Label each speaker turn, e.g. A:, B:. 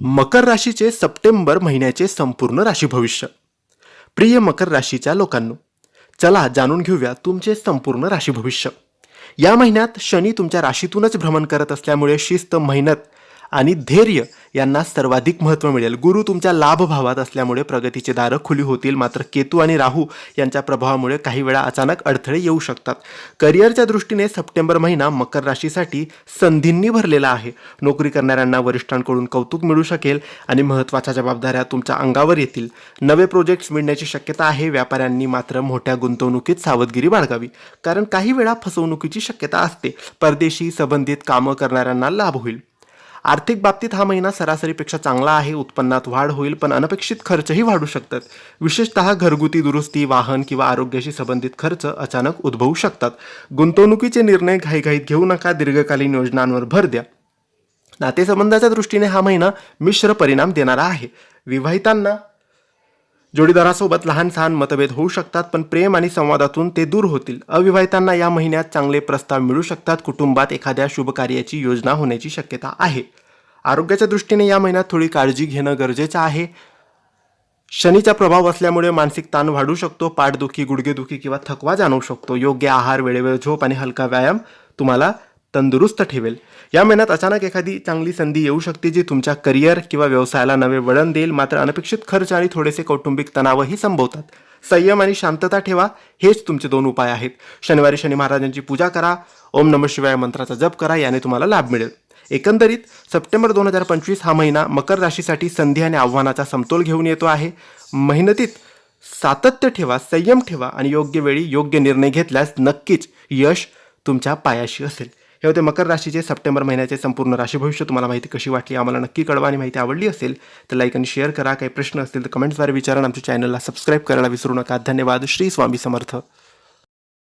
A: मकर राशीचे September महिन्याचे संपूर्ण राशी भविष्य. प्रिय मकर राशीच्या लोकांनो चला जाणून घेऊया तुमचे संपूर्ण राशी भविष्य. या महिन्यात शनी तुमच्या राशीतूनच भ्रमण करत असल्यामुळे शिस्त मेहनत आणि धैर्य यांना सर्वाधिक महत्त्व मिळेल. गुरु तुमच्या लाभभावात असल्यामुळे प्रगतीचे दारं खुली होतील. मात्र केतू आणि राहू यांच्या प्रभावामुळे काही वेळा अचानक अडथळे येऊ शकतात. करिअरच्या दृष्टीने सप्टेंबर महिना मकर राशीसाठी संधींनी भरलेला आहे. नोकरी करणाऱ्यांना वरिष्ठांकडून कौतुक मिळू शकेल आणि महत्त्वाच्या जबाबदाऱ्या तुमच्या अंगावर येतील. नवे प्रोजेक्ट्स मिळण्याची शक्यता आहे. व्यापाऱ्यांनी मात्र मोठ्या गुंतवणुकीत सावधगिरी बाळगावी. कारण काही वेळा फसवणुकीची शक्यता असते. परदेशी संबंधित कामं करणाऱ्यांना लाभ होईल. आर्थिक बाबतीत हा महिना सरासरीपेक्षा चांगला आहे. उत्पन्नात वाढ होईल पण अनपेक्षित खर्चही वाढू शकतात. विशेषतः घरगुती दुरुस्ती वाहन किंवा आरोग्याशी संबंधित खर्च अचानक उद्भवू शकतात. गुंतवणुकीचे निर्णय घाईघाईत घेऊ नका. दीर्घकालीन योजनांवर भर द्या. नातेसंबंधाच्या दृष्टीने हा महिना मिश्र परिणाम देणारा आहे. विवाहितांना जोडीदारासोबत लहान सहान मतभेद होऊ शकतात पण प्रेम आणि संवादातून ते दूर होतील. अविवाहितांना या महिन्यात चांगले प्रस्ताव मिळू शकतात. कुटुंबात एखाद्या शुभकार्याची योजना होण्याची शक्यता आहे. आरोग्याच्या दृष्टीने या महिन्यात थोडी काळजी घेणं गरजेचं आहे. शनीचा प्रभाव असल्यामुळे मानसिक ताण वाढू शकतो पाठदुखी गुडघेदुखी किंवा थकवा जाणवू शकतो. योग्य आहार वेळेवेळ झोप आणि हलका व्यायाम तुम्हाला तंदुरुस्त ठेवेल. या महिन्यात अचानक एखादी चांगली संधी येऊ शकते जी तुमच्या करिअर किंवा व्यवसायाला नवे वळण देईल. मात्र अनपेक्षित खर्च आणि थोडेसे कौटुंबिक तणावही संभवतात. संयम आणि शांतता ठेवा हेच तुमचे दोन उपाय आहेत. शनिवारी शनी महाराजांची पूजा करा ओम नम शिवाय मंत्राचा जप करा याने तुम्हाला लाभ मिळेल. एकंदरीत सप्टेंबर दोन हजार पंचवीस हा महिना मकर राशीसाठी संधी आणि आव्हानाचा समतोल घेऊन येतो आहे. मेहनतीत सातत्य ठेवा संयम ठेवा आणि योग्य वेळी योग्य निर्णय घेतल्यास नक्कीच यश तुमच्या पायाशी असेल. हे होते मकर राशीचे सप्टेंबर महिन्याचे संपूर्ण राशी भविष्य. तुम्हाला माहिती कशी वाटली आम्हाला नक्की कळवा आणि माहिती आवडली असेल तर लाईक आणि शेअर करा. काही प्रश्न असतील तर कमेंट्सद्वारे विचारा आमच्या चॅनलला सबस्क्राईब करायला विसरू नका. धन्यवाद. श्री स्वामी समर्थ.